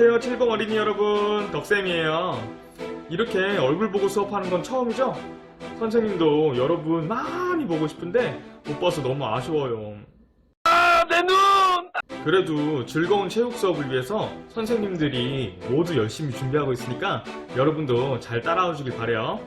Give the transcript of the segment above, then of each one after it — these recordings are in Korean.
안녕하세요. 칠봉 어린이 여러분. 덕쌤이에요. 이렇게 얼굴 보고 수업하는 건 처음이죠? 선생님도 여러분 많이 보고 싶은데 못 봐서 너무 아쉬워요. 아, 내 눈! 그래도 즐거운 체육 수업을 위해서 선생님들이 모두 열심히 준비하고 있으니까 여러분도 잘 따라와 주길 바래요.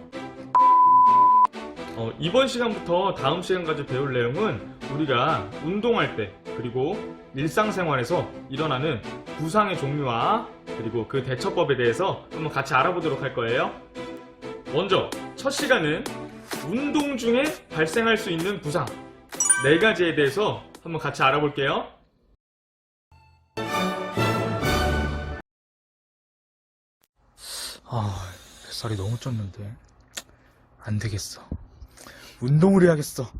어, 이번 시간부터 다음 시간까지 배울 내용은 우리가 운동할 때 그리고 일상생활에서 일어나는 부상의 종류와 그리고 그 대처법에 대해서 한번 같이 알아보도록 할 거예요. 먼저 첫 시간은 운동 중에 발생할 수 있는 부상 네 가지에 대해서 한번 같이 알아볼게요. 아, 뱃살이 너무 쪘는데. 안 되겠어. 운동을 해야겠어.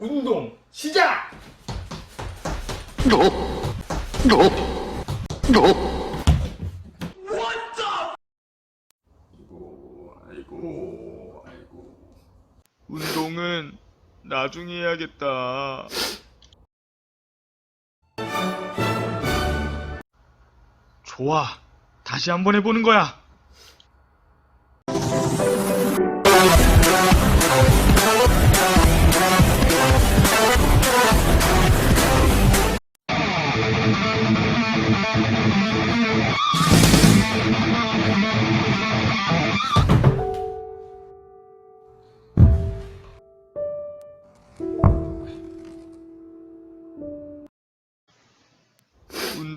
운동 시작! 아이고, 아이고. 운동은 나중에 해야겠다. 좋아. 다시 한번 해보는 거야.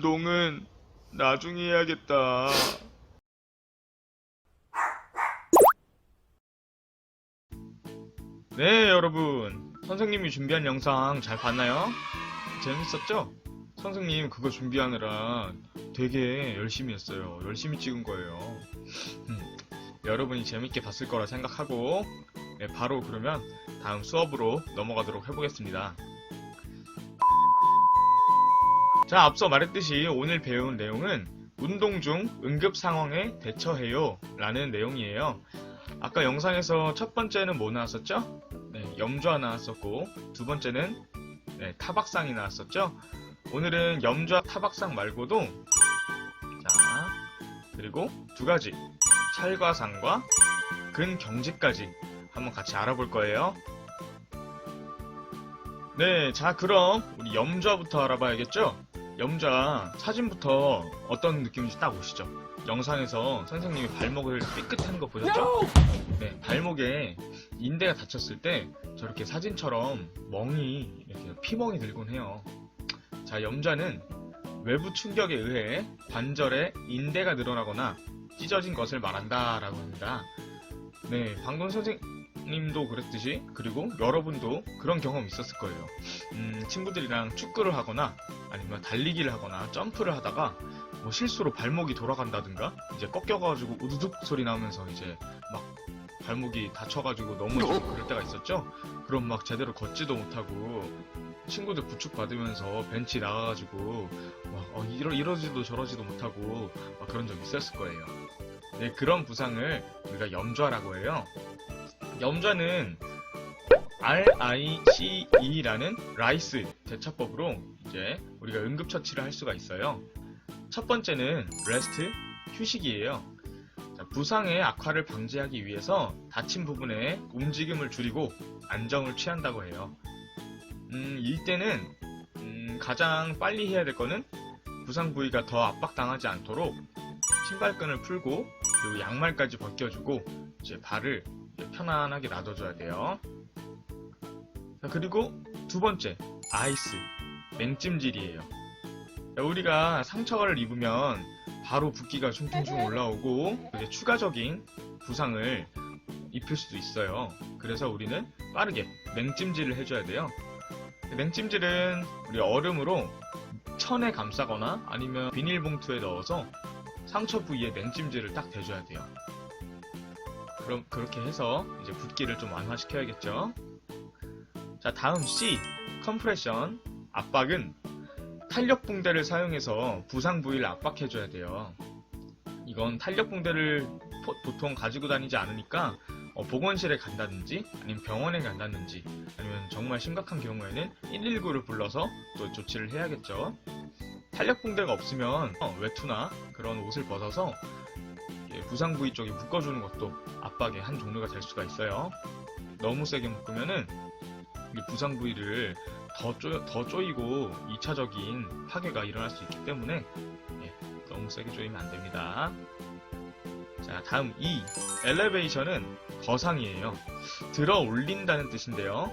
운동은 나중에 해야겠다. 네, 여러분. 선생님이 준비한 영상 잘 봤나요? 재밌었죠? 선생님 그거 준비하느라 되게 열심히 했어요. 열심히 찍은 거예요. 음, 여러분이 재밌게 봤을 거라 생각하고 네, 바로 그러면 다음 수업으로 넘어가도록 해보겠습니다. 자, 앞서 말했듯이 오늘 배운 내용은 운동 중 응급 상황에 대처해요 라는 내용이에요. 아까 영상에서 첫 번째는 뭐 나왔었죠? 네, 염좌 나왔었고 두 번째는 네, 타박상이 나왔었죠? 오늘은 염좌 타박상 말고도 자 그리고 두 가지 찰과상과 근경직까지 한번 같이 알아볼 거예요. 네, 자 그럼 우리 염좌부터 알아봐야겠죠? 염좌 사진부터 어떤 느낌인지 딱 오시죠? 영상에서 선생님이 발목을 삐끗한 거 보셨죠? 네, 발목에 인대가 다쳤을 때 저렇게 사진처럼 멍이 이렇게 피멍이 들곤 해요. 자, 염좌는 외부 충격에 의해 관절에 인대가 늘어나거나 찢어진 것을 말한다라고 합니다. 네, 방금 선생 님도 그랬듯이 그리고 여러분도 그런 경험 있었을 거예요. 음, 친구들이랑 축구를 하거나 아니면 달리기를 하거나 점프를 하다가 뭐 실수로 발목이 돌아간다든가 이제 꺾여가지고 우두둑 소리 나면서 이제 막 발목이 다쳐가지고 넘어지고 그럴 때가 있었죠. 그럼 막 제대로 걷지도 못하고 친구들 부축 받으면서 벤치 나가가지고 막 어, 이러 이러지도 저러지도 못하고 막 그런 적 있었을 거예요. 네 그런 부상을 우리가 염좌라고 해요. 염좌는 RICE라는 라이스 대처법으로 이제 우리가 응급처치를 할 수가 있어요. 첫 번째는 레스트 휴식이에요. 자, 부상의 악화를 방지하기 위해서 다친 부분에 움직임을 줄이고 안정을 취한다고 해요. 음, 이때는 음, 가장 빨리 해야 될 거는 부상 부위가 더 압박당하지 않도록 신발끈을 풀고 그리고 양말까지 벗겨주고 이제 발을 편안하게 놔둬줘야 돼요. 자, 그리고 두 번째 아이스 냉찜질이에요. 자, 우리가 상처를 입으면 바로 붓기가 숭숭숭 올라오고 이제 추가적인 부상을 입힐 수도 있어요. 그래서 우리는 빠르게 냉찜질을 해줘야 돼요. 냉찜질은 우리 얼음으로 천에 감싸거나 아니면 비닐봉투에 넣어서 상처 부위에 냉찜질을 딱 대줘야 돼요. 그럼 그렇게 해서 이제 붓기를 좀 완화시켜야겠죠. 자, 다음 C 컴프레션 압박은 탄력 붕대를 사용해서 부상 부위를 압박해 줘야 돼요. 이건 탄력 붕대를 포- 보통 가지고 다니지 않으니까 어, 보건실에 간다든지 아니면 병원에 간다든지 아니면 정말 심각한 경우에는 119를 불러서 또 조치를 해야겠죠. 탄력 붕대가 없으면 어, 외투나 그런 옷을 벗어서 예, 부상 부위 쪽에 묶어주는 것도 압박의 한 종류가 될 수가 있어요. 너무 세게 묶으면은 이 부상 부위를 더, 쪼, 더 쪼이고 2차적인 파괴가 일어날 수 있기 때문에 예, 너무 세게 조이면 안 됩니다. 자, 다음 E. 엘리베이션은 거상이에요. 들어 올린다는 뜻인데요.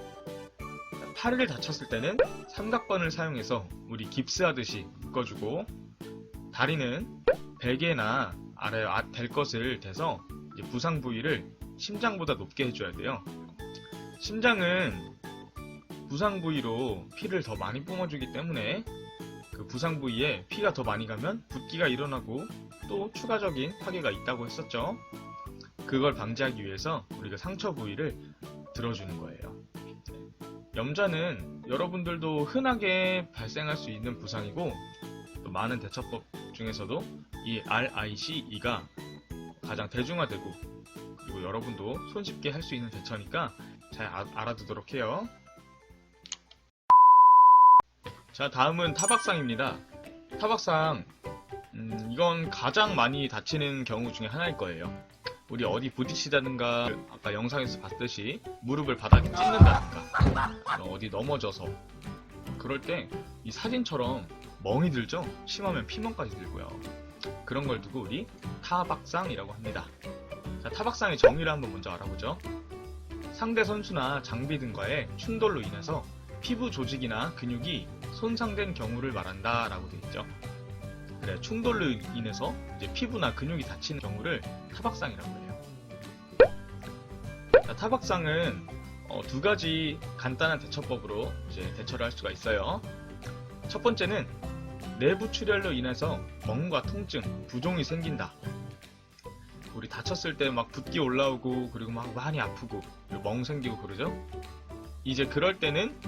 자, 팔을 다쳤을 때는 삼각번을 사용해서 우리 깁스 하듯이 묶어주고 다리는 베개나 아래 아, 될 것을 대서 부상 부위를 심장보다 높게 해줘야 돼요. 심장은 부상 부위로 피를 더 많이 뿜어주기 때문에 그 부상 부위에 피가 더 많이 가면 붓기가 일어나고 또 추가적인 파괴가 있다고 했었죠. 그걸 방지하기 위해서 우리가 상처 부위를 들어주는 거예요. 염좌는 여러분들도 흔하게 발생할 수 있는 부상이고 또 많은 대처법 중에서도 이 RICE가 가장 대중화되고 그리고 여러분도 손쉽게 할 수 있는 대처니까 잘 아- 알아두도록 해요. 자, 다음은 타박상입니다. 타박상, 음, 이건 가장 많이 다치는 경우 중에 하나일 거예요. 우리 어디 부딪히다든가, 아까 영상에서 봤듯이 무릎을 바닥에 찢는다든가, 어, 어디 넘어져서. 그럴 때 이 사진처럼 멍이 들죠? 심하면 피멍까지 들고요. 그런 걸 두고 우리 타박상이라고 합니다. 자, 타박상의 정의를 한번 먼저 알아보죠. 상대 선수나 장비 등과의 충돌로 인해서 피부 조직이나 근육이 손상된 경우를 말한다 라고 되어 있죠. 그래, 충돌로 인해서 이제 피부나 근육이 다치는 경우를 타박상이라고 해요. 자, 타박상은 어, 두 가지 간단한 대처법으로 이제 대처를 할 수가 있어요. 첫 번째는 내부 출혈로 인해서 멍과 통증, 부종이 생긴다. 우리 다쳤을 때 막 붓기 올라오고 그리고 막 많이 아프고 멍 생기고 그러죠. 이제 그럴 때는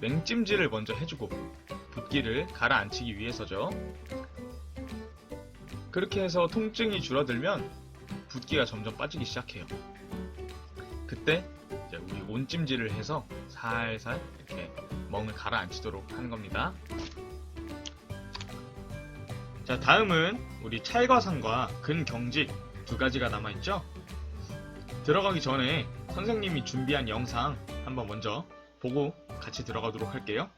냉찜질을 먼저 해주고 붓기를 가라앉히기 위해서죠. 그렇게 해서 통증이 줄어들면 붓기가 점점 빠지기 시작해요. 그때 우리 온찜질을 해서 살살 이렇게 멍을 가라앉히도록 하는 겁니다. 자, 다음은 우리 찰과상과 근경직 두 가지가 남아있죠? 들어가기 전에 선생님이 준비한 영상 한번 먼저 보고 같이 들어가도록 할게요.